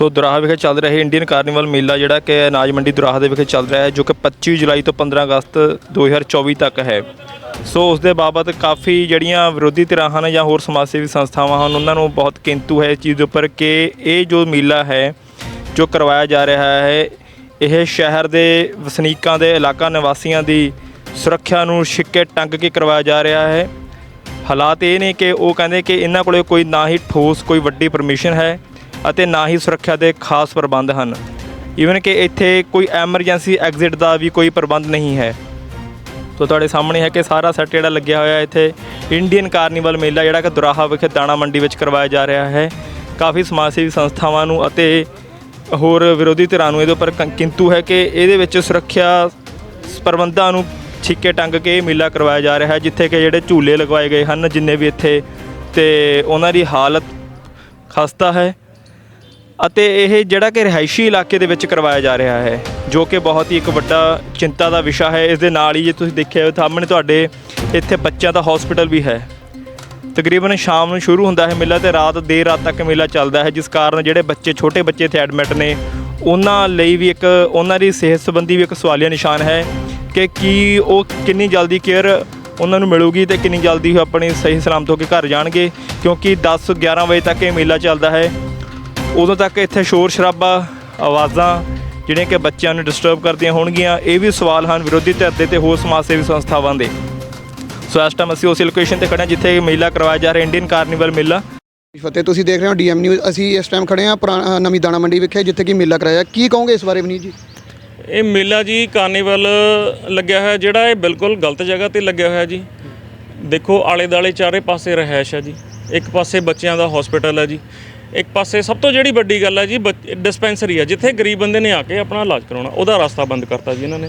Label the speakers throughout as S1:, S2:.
S1: ਸੋ ਦੁਰਾਹਾ ਵਿਖੇ ਚੱਲ ਰਹੇ ਇੰਡੀਅਨ ਕਾਰਨੀਵਲ ਮੇਲਾ, ਜਿਹੜਾ ਕਿ ਅਨਾਜ ਮੰਡੀ ਦੁਰਾਹਾ ਦੇ ਵਿਖੇ ਚੱਲ ਰਿਹਾ ਹੈ, ਜੋ ਕਿ 25 ਜੁਲਾਈ ਤੋਂ 15 ਅਗਸਤ 2024 ਤੱਕ ਹੈ। ਸੋ ਉਸ ਦੇ ਬਾਬਤ ਕਾਫੀ ਜਿਹੜੀਆਂ ਵਿਰੋਧੀ ਧਿਰਾਂ ਹਨ ਜਾਂ ਹੋਰ ਸਮਾਜ ਸੇਵੀ ਸੰਸਥਾਵਾਂ ਹਨ, ਉਹਨਾਂ ਨੂੰ ਬਹੁਤ ਕਿੰਤੂ ਹੈ ਇਸ ਚੀਜ਼ ਦੇ ਉੱਪਰ ਕਿ ਇਹ ਜੋ ਮੇਲਾ ਹੈ, ਜੋ ਕਰਵਾਇਆ ਜਾ ਰਿਹਾ ਹੈ, ਇਹ ਸ਼ਹਿਰ ਦੇ ਵਸਨੀਕਾਂ ਦੇ ਇਲਾਕਾ ਨਿਵਾਸੀਆਂ ਦੀ ਸੁਰੱਖਿਆ ਨੂੰ ਛਿੱਕੇ ਟੰਗ ਕੇ ਕਰਵਾਇਆ ਜਾ ਰਿਹਾ ਹੈ। ਹਾਲਾਤ ਇਹ ਨੇ ਕਿ ਉਹ ਕਹਿੰਦੇ ਕਿ ਇਹਨਾਂ ਕੋਲੇ ਕੋਈ ਨਾ ਹੀ ਠੋਸ, ਕੋਈ ਵੱਡੀ ਪਰਮਿਸ਼ਨ ਹੈ। ਅਤੇ ਨਾ ਹੀ ਸੁਰੱਖਿਆ ਦੇ ਖਾਸ ਪ੍ਰਬੰਧ ਹਨ। ਈਵਨ ਕਿ ਇੱਥੇ ਕੋਈ ਐਮਰਜੈਂਸੀ ਐਗਜ਼ਿਟ ਦਾ ਵੀ ਕੋਈ ਪ੍ਰਬੰਧ ਨਹੀਂ ਹੈ। ਤੋ ਤੁਹਾਡੇ ਸਾਹਮਣੇ ਹੈ ਕਿ ਸਾਰਾ ਸੈੱਟ ਜਿਹੜਾ ਲੱਗਿਆ ਹੋਇਆ ਇੱਥੇ ਇੰਡੀਅਨ ਕਾਰਨੀਵਲ ਮੇਲਾ ਜਿਹੜਾ ਕਿ ਦੁਰਾਹਾ ਵਿਖੇ ਦਾਣਾ ਮੰਡੀ ਵਿੱਚ ਕਰਵਾਇਆ ਜਾ ਰਿਹਾ ਹੈ। ਕਾਫੀ ਸਮਾਜ ਸੇਵੀ ਸੰਸਥਾਵਾਂ ਨੂੰ ਅਤੇ ਹੋਰ ਵਿਰੋਧੀ ਧਿਰਾਂ ਨੂੰ ਇਹਦੇ ਉੱਪਰ ਕੰ- ਕਿੰਤੂ ਹੈ ਕਿ ਇਹਦੇ ਵਿੱਚ ਸੁਰੱਖਿਆ ਪ੍ਰਬੰਧਾਂ ਨੂੰ ਛਿੱਕੇ ਟੰਗ ਕੇ ਇਹ ਮੇਲਾ ਕਰਵਾਇਆ ਜਾ ਰਿਹਾ ਹੈ, ਜਿੱਥੇ ਕਿ ਜਿਹੜੇ ਝੂਲੇ ਲਗਵਾਏ ਗਏ ਹਨ, ਜਿੰਨੇ ਵੀ ਇੱਥੇ ਤੇ ਉਹਨਾਂ ਦੀ ਹਾਲਤ ਖਸਤਾ ਹੈ। ਅਤੇ ਇਹ ਜਿਹੜਾ ਕਿ ਰਿਹਾਇਸ਼ੀ ਇਲਾਕੇ ਦੇ ਵਿੱਚ ਕਰਵਾਇਆ ਜਾ ਰਿਹਾ ਹੈ, ਜੋ ਕਿ ਬਹੁਤ ਹੀ ਇੱਕ ਵੱਡਾ ਚਿੰਤਾ ਦਾ ਵਿਸ਼ਾ ਹੈ। ਇਸ ਦੇ ਨਾਲ ਹੀ ਜੇ ਤੁਸੀਂ ਦੇਖਿਆ ਹੋ ਸਾਹਮਣੇ ਤੁਹਾਡੇ ਇੱਥੇ ਬੱਚਿਆਂ ਦਾ ਹਸਪੀਟਲ ਵੀ ਹੈ। ਤਕਰੀਬਨ ਸ਼ਾਮ ਨੂੰ ਸ਼ੁਰੂ ਹੁੰਦਾ ਹੈ ਮੇਲਾ ਤੇ ਰਾਤ, ਦੇਰ ਰਾਤ ਤੱਕ ਮੇਲਾ ਚੱਲਦਾ ਹੈ, ਜਿਸ ਕਾਰਨ ਜਿਹੜੇ ਬੱਚੇ, ਛੋਟੇ ਬੱਚੇ ਇੱਥੇ ਐਡਮਿਟ ਨੇ, ਉਹਨਾਂ ਲਈ ਵੀ ਇੱਕ, ਉਹਨਾਂ ਦੀ ਸਿਹਤ ਸੰਬੰਧੀ ਵੀ ਇੱਕ ਸਵਾਲੀਆ ਨਿਸ਼ਾਨ ਹੈ ਕਿ ਕੀ ਉਹ ਕਿੰਨੀ ਜਲਦੀ ਕੇਅਰ ਉਹਨਾਂ ਨੂੰ ਮਿਲੂਗੀ ਤੇ ਕਿੰਨੀ ਜਲਦੀ ਉਹ ਆਪਣੀ ਸਹੀ ਸਲਾਮਤ ਹੋ ਕੇ ਘਰ ਜਾਣਗੇ, ਕਿਉਂਕਿ 10 11 ਵਜੇ ਤੱਕ ਇਹ ਮੇਲਾ ਚੱਲਦਾ ਹੈ। ਉਦੋਂ ਤੱਕ ਇੱਥੇ ਸ਼ੋਰ ਸ਼ਰਾਬਾ ਆਵਾਜ਼ਾਂ ਜਿਹੜੀਆਂ ਕਿ ਬੱਚਿਆਂ ਨੂੰ ਡਿਸਟਰਬ ਕਰਦੀਆਂ ਹੋਣਗੀਆਂ ਇਹ ਵੀ ਸਵਾਲ ਹਨ ਵਿਰੋਧੀ ਧਿਰ ਦੇ ਤੇ ਹੋਰ ਸਮਾਜ ਸੇਵੀ ਸੰਸਥਾਵਾਂ ਦੇ। ਸੋ ਇਸ ਟਾਈਮ ਅਸੀਂ ਉਸ ਲੋਕੇਸ਼ਨ ਤੇ ਖੜੇ ਜਿੱਥੇ ਮੇਲਾ ਕਰਵਾਇਆ ਜਾ ਰਿਹਾ ਇੰਡੀਅਨ ਕਾਰਨੀਵਲ ਮੇਲਾ।
S2: ਫਤਿਹ ਤੁਸੀਂ ਦੇਖ ਰਹੇ ਹੋ ਡੀਐਮ ਨਿਊਜ਼ ਅਸੀਂ ਇਸ ਟਾਈਮ ਖੜੇ ਹਾਂ ਨਵੀਂ ਦਾਣਾ ਮੰਡੀ ਵਿਖੇ ਜਿੱਥੇ ਕਿ ਮੇਲਾ ਕਰਾਇਆ। ਕੀ ਕਹੋਗੇ ਇਸ ਬਾਰੇ ਵਨੀਤ ਜੀ?
S3: ਇਹ ਮੇਲਾ ਜੀ ਕਾਰਨੀਵਲ ਲੱਗਿਆ ਹੋਇਆ ਜਿਹੜਾ ਇਹ ਬਿਲਕੁਲ ਗਲਤ ਜਗ੍ਹਾ ਤੇ ਲੱਗਿਆ ਹੋਇਆ ਜੀ। ਦੇਖੋ ਆਲੇ ਦਾਲੇ ਚਾਰੇ ਪਾਸੇ ਰਹਿائش ਹੈ ਜੀ। ਇੱਕ ਪਾਸੇ ਬੱਚਿਆਂ ਦਾ ਹਸਪੀਟਲ ਹੈ ਜੀ। ਇੱਕ ਪਾਸੇ ਸਭ ਤੋਂ ਜਿਹੜੀ ਵੱਡੀ ਗੱਲ ਹੈ ਜੀ ਡਿਸਪੈਂਸਰੀ ਆ, ਜਿੱਥੇ ਗਰੀਬ ਬੰਦੇ ਨੇ ਆ ਕੇ ਆਪਣਾ ਇਲਾਜ ਕਰਾਉਣਾ, ਉਹਦਾ ਰਸਤਾ ਬੰਦ ਕਰਤਾ ਜੀ ਇਹਨਾਂ ਨੇ।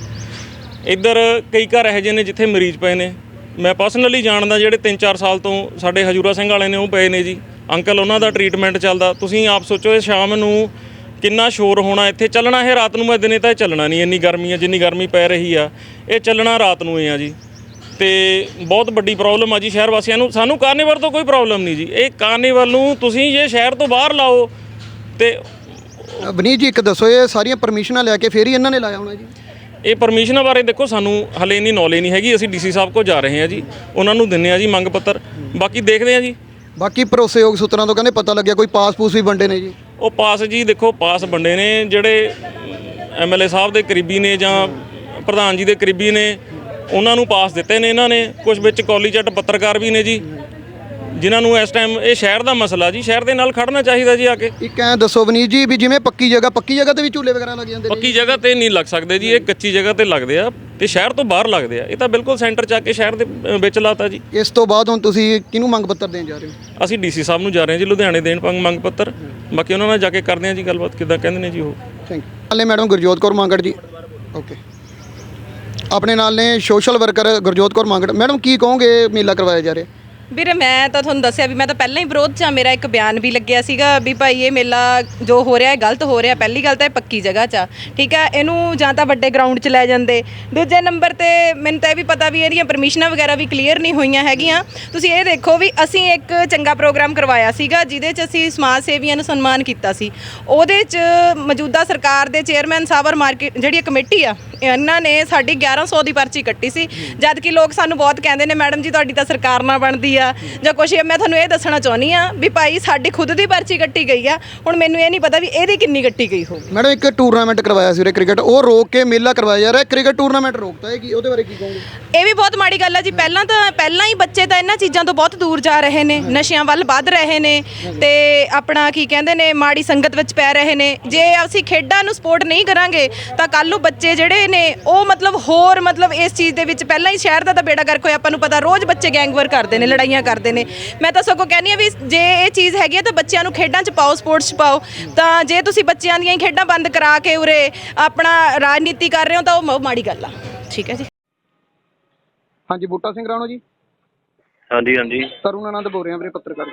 S3: ਇੱਧਰ ਕਈ ਘਰ ਇਹੋ ਜਿਹੇ ਨੇ ਜਿੱਥੇ ਮਰੀਜ਼ ਪਏ ਨੇ। ਮੈਂ ਪਰਸਨਲੀ ਜਾਣਦਾ ਜਿਹੜੇ 3-4 ਸਾਲ ਤੋਂ ਸਾਡੇ ਹਜੂਰਾ ਸਿੰਘ ਵਾਲੇ ਨੇ, ਉਹ ਪਏ ਨੇ ਜੀ। ਅੰਕਲ, ਉਹਨਾਂ ਦਾ ਟ੍ਰੀਟਮੈਂਟ ਚੱਲਦਾ। ਤੁਸੀਂ ਆਪ ਸੋਚੋ, ਇਹ ਸ਼ਾਮ ਨੂੰ ਕਿੰਨਾ ਸ਼ੋਰ ਹੋਣਾ, ਇੱਥੇ ਚੱਲਣਾ ਇਹ ਰਾਤ ਨੂੰ, ਮੈਂ ਦਿਨੇ ਤਾਂ ਇਹ ਚੱਲਣਾ ਨਹੀਂ, ਇੰਨੀ ਗਰਮੀ ਹੈ ਜਿੰਨੀ ਗਰਮੀ ਪੈ ਰਹੀ ਆ, ਇਹ ਚੱਲਣਾ ਰਾਤ ਨੂੰ ਹੀ ਆ ਜੀ। ਤੇ ਬਹੁਤ ਵੱਡੀ ਪ੍ਰੋਬਲਮ ਆ ਜੀ ਸ਼ਹਿਰ ਵਾਸੀਆਂ ਨੂੰ। ਸਾਨੂੰ ਕਾਰਨੀਵਲ ਤੋਂ ਕੋਈ ਪ੍ਰੋਬਲਮ ਨਹੀਂ ਜੀ। ਇਹ ਕਾਰਨੀਵਲ ਨੂੰ ਤੁਸੀਂ ਜੇ ਸ਼ਹਿਰ ਤੋਂ ਬਾਹਰ ਲਾਓ ਤੇ
S2: ਵਨੀਤ ਜੀ ਇੱਕ ਦੱਸੋ ਇਹ ਸਾਰੀਆਂ ਪਰਮਿਸ਼ਨਾਂ ਲੈ ਕੇ ਫੇਰ ਹੀ ਇਹਨਾਂ ਨੇ ਲਾਇਆ ਹੋਣਾ ਜੀ?
S3: ਇਹ ਪਰਮਿਸ਼ਨਾਂ ਬਾਰੇ ਦੇਖੋ ਸਾਨੂੰ ਹਲੇ ਇੰਨੀ ਨੌਲੇਜ ਨਹੀਂ ਹੈਗੀ। ਅਸੀਂ ਡੀਸੀ ਸਾਹਿਬ ਕੋਲ ਜਾ ਰਹੇ ਹਾਂ ਜੀ। ਉਹਨਾਂ ਨੂੰ ਦਿੰਨੇ ਆ ਜੀ ਮੰਗ ਪੱਤਰ। ਬਾਕੀ ਦੇਖਦੇ ਆ ਜੀ।
S2: ਬਾਕੀ ਭਰੋਸੇਯੋਗ ਸੂਤਰਾਂ ਤੋਂ ਕਹਿੰਦੇ ਪਤਾ ਲੱਗਿਆ ਕੋਈ ਪਾਸ ਪੂਸ ਵੀ ਵੰਡੇ ਨੇ ਜੀ।
S3: ਉਹ ਪਾਸ ਜੀ ਦੇਖੋ ਪਾਸ ਵੰਡੇ ਨੇ। ਜਿਹੜੇ ਐਮਐਲਏ ਸਾਹਿਬ ਦੇ ਕਰੀਬੀ ਨੇ ਜਾਂ ਪ੍ਰਧਾਨ ਜੀ ਦੇ ਕਰੀਬੀ ਨੇ ਉਹਨਾਂ ਨੂੰ ਪਾਸ ਦਿੱਤੇ ਨੇ ਇਹਨਾਂ ਨੇ ਕੁਝ ਵਿੱਚ ਕਾਲੀ ਜੱਟ ਪੱਤਰਕਾਰ ਵੀ ਨੇ ਜੀ ਜਿਨ੍ਹਾਂ ਨੂੰ ਇਸ ਟਾਈਮ ਇਹ ਸ਼ਹਿਰ ਦਾ ਮਸਲਾ ਜੀ ਸ਼ਹਿਰ ਦੇ ਨਾਲ ਖੜਨਾ ਚਾਹੀਦਾ ਜੀ ਆ ਕੇ।
S2: ਇੱਕ ਐਂ ਦੱਸੋ ਵਨੀਤ ਜੀ ਵੀ ਜਿਵੇਂ ਪੱਕੀ ਜਗ੍ਹਾ ਪੱਕੀ ਜਗ੍ਹਾ ਤੇ ਵੀ ਝੂਲੇ ਵਗੈਰਾ ਲੱਗ ਜਾਂਦੇ ਨੇ
S3: ਪੱਕੀ ਜਗ੍ਹਾ ਤੇ ਨਹੀਂ ਲੱਗ ਸਕਦੇ ਜੀ ਇਹ ਕੱਚੀ ਜਗ੍ਹਾ ਤੇ ਲੱਗਦੇ ਆ ਤੇ ਸ਼ਹਿਰ ਤੋਂ ਬਾਹਰ ਲੱਗਦੇ ਆ ਇਹ ਤਾਂ ਬਿਲਕੁਲ ਸੈਂਟਰ ਚ ਆ ਕੇ ਸ਼ਹਿਰ ਦੇ ਅ, ਵਿੱਚ ਲਾਤਾ ਜੀ।
S2: ਇਸ ਤੋਂ ਬਾਅਦ ਹੁਣ ਤੁਸੀਂ ਕਿਹਨੂੰ ਮੰਗ ਪੱਤਰ ਦੇਣ ਜਾ ਰਹੇ ਹੋ?
S3: ਅਸੀਂ ਡੀਸੀ ਸਾਹਿਬ ਨੂੰ ਜਾ ਰਹੇ ਹਾਂ ਜੀ ਲੁਧਿਆਣੇ ਦੇਣ ਪੰਗ ਮੰਗ ਪੱਤਰ। ਬਾਕੀ ਉਹਨਾਂ ਨਾਲ ਜਾ ਕੇ ਕਰਦੇ ਹਾਂ ਜੀ ਗੱਲਬਾਤ ਕਿੱਦਾਂ ਕਹਿੰਦੇ ਨੇ ਜੀ ਉਹ।
S2: Thank you. ਹਾਲੇ ਮੈਡਮ ਗੁਰਜੋਤ ਕੌਰ ਮੰਗੜ ਜੀ। ਓਕੇ। ਆਪਣੇ ਨਾਲ ਨੇ social worker Gurjot Kaur Mangar. Madam, ਕੀ ਕਹੋਗੇ ਮੇਲਾ ਕਰਵਾਇਆ ਜਾ ਰਿਹਾ?
S4: ਵੀਰੇ, ਮੈਂ ਤਾਂ ਤੁਹਾਨੂੰ ਦੱਸਿਆ ਵੀ ਮੈਂ ਤਾਂ ਪਹਿਲਾਂ ਹੀ ਵਿਰੋਧ 'ਚ ਆ ਮੇਰਾ ਇੱਕ ਬਿਆਨ ਵੀ ਲੱਗਿਆ ਸੀਗਾ ਵੀ ਭਾਈ ਇਹ ਮੇਲਾ ਜੋ ਹੋ ਰਿਹਾ ਹੈ ਗਲਤ ਹੋ ਰਿਹਾ, ਪਹਿਲੀ ਗੱਲ ਤਾਂ ਇਹ ਪੱਕੀ ਜਗ੍ਹਾ 'ਚ ਆ, ਠੀਕ ਹੈ ਇਹਨੂੰ ਜਾਂ ਤਾਂ ਵੱਡੇ ਗਰਾਊਂਡ 'ਚ ਲੈ ਜਾਂਦੇ। ਦੂਜੇ ਨੰਬਰ ਤੇ ਮੈਨੂੰ ਤਾਂ ਇਹ ਵੀ ਪਤਾ ਵੀ ਇਹਦੀਆਂ ਪਰਮਿਸ਼ਨਾਂ ਵਗੈਰਾ ਵੀ ਕਲੀਅਰ ਨਹੀਂ ਹੋਈਆਂ ਹੈਗੀਆਂ। ਤੁਸੀਂ ਇਹ ਦੇਖੋ ਵੀ ਅਸੀਂ ਇੱਕ ਚੰਗਾ ਪ੍ਰੋਗਰਾਮ ਕਰਵਾਇਆ ਸੀਗਾ, ਜਿਹਦੇ 'ਚ ਅਸੀਂ ਸਮਾਜ ਸੇਵੀਆਂ ਨੂੰ ਸਨਮਾਨ ਕੀਤਾ ਸੀ। ਉਹਦੇ 'ਚ ਮੌਜੂਦਾ ਸਰਕਾਰ ਦੇ ਚੇਅਰਮੈਨ ਸਾਬਰ ਮਾਰਕੀਟ ਜਿਹੜੀ ਕਮੇਟੀ ਆ, ਇਹਨਾਂ ਨੇ ਸਾਡੀ 1100 ਦੀ ਪਰਚੀ ਕੱਟੀ ਸੀ। ਜਦ ਕਿ ਲੋਕ ਸਾਨੂੰ ਬਹੁਤ ਕਹਿੰਦੇ ਨੇ, ਮੈਡਮ ਜੀ, ਤੁਹਾਡੀ ਤਾਂ ਸਰਕਾਰ ਨਾਲ ਬਣਦੀ ਆ। ਜਾਂ ਕੁਛ ਮੈਂ ਤੁਹਾਨੂੰ ਇਹ ਦੱਸਣਾ ਚਾਹੁੰਦੀ ਆ ਵੀ ਭਾਈ ਸਾਡੀ ਖੁਦ ਦੀ ਪਰਚੀ ਕੱਟੀ ਗਈ ਆ ਹੁਣ ਮੈਨੂੰ ਇਹ ਨਹੀਂ ਪਤਾ ਵੀ ਇਹਦੀ ਕਿੰਨੀ ਕੱਟੀ ਗਈ ਹੋਊਗੀ
S2: ਮੈਡਮ ਇੱਕ ਟੂਰਨਾਮੈਂਟ ਕਰਵਾਇਆ ਸੀ ਉਰੇ ਕ੍ਰਿਕਟ ਉਹ ਰੋਕ ਕੇ ਮੇਲਾ ਕਰਵਾਇਆ ਜਾ ਰਿਹਾ ਕ੍ਰਿਕਟ ਟੂਰਨਾਮੈਂਟ ਰੋਕਤਾ ਹੈ ਕੀ? ਉਹਦੇ ਬਾਰੇ ਕੀ ਕਹੋਗੇ?
S4: ਇਹ ਵੀ ਬਹੁਤ ਮਾੜੀ ਗੱਲ ਆ ਜੀ ਪਹਿਲਾਂ ਤਾਂ ਪਹਿਲਾਂ ਹੀ ਬੱਚੇ ਤਾਂ ਇਹਨਾਂ ਚੀਜ਼ਾਂ ਤੋਂ ਬਹੁਤ ਦੂਰ ਜਾ ਰਹੇ ਨੇ ਨਸ਼ਿਆਂ ਵੱਲ ਵੱਧ ਰਹੇ ਨੇ ਤੇ ਆਪਣਾ ਕੀ ਕਹਿੰਦੇ ਨੇ ਮਾੜੀ ਸੰਗਤ ਵਿੱਚ ਪੈ ਰਹੇ ਨੇ। ਜੇ ਅਸੀਂ ਖੇਡਾਂ ਨੂੰ ਸਪੋਰਟ ਨਹੀਂ ਕਰਾਂਗੇ ਤਾਂ ਕੱਲ ਨੂੰ ਬੱਚੇ ਜਿਹੜੇ ਨੇ ਉਹ ਮਤਲਬ ਹੋਰ ਮਤਲਬ ਇਸ ਚੀਜ਼ ਦੇ ਵਿੱਚ ਪਹਿਲਾਂ ਹੀ ਸ਼ਹਿਰ ਦਾ ਤਾਂ ਬੇੜਾ ਗਰਕ ਹੋਇਆ ਆਪਾਂ ਨੂੰ ਪਤਾ ਰੋਜ਼ ਬੱਚੇ ਗੈਂਗਵਰ ਕਰਦੇ ਨੇ ਲੜਾਈਆਂ ਕਰਦੇ ਨੇ। ਮੈਂ ਤਾਂ ਸਗੋਂ ਕਹਿੰਦੀ ਆ ਵੀ ਜੇ ਇਹ ਚੀਜ਼ ਹੈਗੀ ਆ ਤਾਂ ਬੱਚਿਆਂ ਨੂੰ ਖੇਡਾਂ 'ਚ ਪਾਓ ਸਪੋਰਟਸ 'ਚ ਪਾਓ। ਤਾਂ ਜੇ ਤੁਸੀਂ ਬੱਚਿਆਂ ਦੀਆਂ ਹੀ ਖੇਡਾਂ ਬੰਦ ਕਰਾ ਕੇ ਉਰੇ ਆਪਣਾ ਰਾਜਨੀਤੀ ਕਰ ਰਹੇ ਹੋ ਤਾਂ ਉਹ ਮਾੜੀ ਗੱਲ ਆ। ਠੀਕ ਹੈ ਜੀ।
S2: ਹਾਂਜੀ ਬੂਟਾ ਸਿੰਘ ਰਾਣੋ ਜੀ।
S5: ਹਾਂਜੀ ਹਾਂਜੀ।
S2: ਤਰੁਣ ਆਨੰਦ ਬੋਲ ਰਿਹਾ ਵੀਰੇ ਪੱਤਰਕਾਰ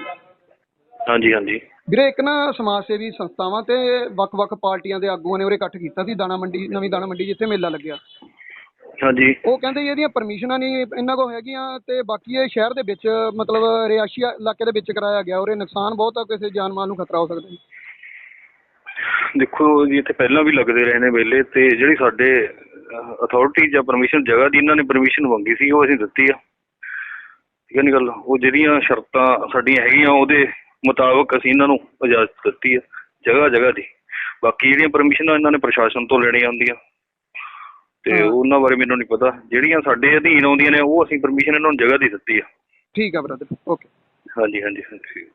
S5: ਹਾਂਜੀ ਹਾਂਜੀ।
S2: ਵੀਰੇ ਇੱਕ ਨਾ ਸਮਾਜ ਸੇਵੀ ਸੰਸਥਾਵਾਂ ਤੇ ਵੱਖ-ਵੱਖ ਪਾਰਟੀਆਂ ਦੇ ਆਗੂਆਂ ਨੇ ਉਰੇ ਇਕੱਠ ਕੀਤਾ ਸੀ ਦਾਣਾ ਮੰਡੀ ਨਵੀਂ ਦਾਣਾ ਮੰਡੀ ਜਿੱਥੇ ਮੇਲਾ ਲੱਗਿਆ।
S5: ਹਾਂਜੀ।
S2: ਉਹ ਕਹਿੰਦੇ ਜੀ ਇਹਦੀਆਂ ਪਰਮਿਸ਼ਨਾਂ ਨਹੀਂ ਇਹਨਾਂ ਕੋਲ ਹੈਗੀਆਂ ਤੇ ਬਾਕੀ ਇਹ ਸ਼ਹਿਰ ਦੇ ਵਿੱਚ ਮਤਲਬ ਰਿਹਾਇਸ਼ੀ ਇਲਾਕੇ ਦੇ ਵਿੱਚ ਕਰਾਇਆ ਗਿਆ ਉਰੇ ਨੁਕਸਾਨ ਬਹੁਤ ਆ ਕਿਸੇ ਜਾਨ ਮਾਲ ਨੂੰ ਖਤਰਾ ਹੋ ਸਕਦਾ ਜੀ।
S5: ਦੇਖੋ ਜੀ ਇੱਥੇ ਪਹਿਲਾਂ ਵੀ ਲੱਗਦੇ ਰਹੇ ਨੇ ਮੇਲੇ ਤੇ ਜਿਹੜੀ ਸਾਡੇ ਅਥਾਰਟੀ ਜਾਂ ਪਰਮਿਸ਼ਨ ਜਗ੍ਹਾ ਦੀ ਇਹਨਾਂ ਨੇ ਪਰਮਿਸ਼ਨ ਮੰਗੀ ਸੀ ਉਹ ਅਸੀਂ ਦਿੱਤੀ ਆ। ਠੀਕ ਹੈ ਨਹੀਂ ਗੱਲ? ਉਹ ਜਿਹੜੀਆਂ ਸ਼ਰਤਾਂ ਸਾਡੀਆਂ ਹੈਗੀਆਂ ਉਹਦੇ ਮੁਤਾਬਕ ਅਸੀਂ ਇਹਨਾਂ ਨੂੰ ਇਜਾਜ਼ਤ ਦਿੱਤੀ ਆ ਜਗ੍ਹਾ ਜਗ੍ਹਾ ਦੀ। ਬਾਕੀ ਜਿਹੜੀਆਂ ਪਰਮਿਸ਼ਨਾਂ ਇਹਨਾਂ ਨੇ ਪ੍ਰਸ਼ਾਸਨ ਤੋਂ ਲੈਣੀਆਂ ਹੁੰਦੀਆਂ। ਤੇ ਉਹਨਾਂ ਬਾਰੇ ਮੈਨੂੰ ਨਹੀਂ ਪਤਾ। ਜਿਹੜੀਆਂ ਸਾਡੇ ਅਧੀਨ ਆਉਂਦੀਆਂ ਨੇ ਉਹ ਅਸੀਂ ਪਰਮਿਸ਼ਨ ਇਹਨਾਂ ਨੂੰ ਜਗ੍ਹਾ ਦੀ ਦਿੱਤੀ ਆ।
S2: ਠੀਕ ਆ ਬ੍ਰਦਰ ਓਕੇ
S5: ਹਾਂਜੀ ਹਾਂਜੀ ਹਾਂਜੀ।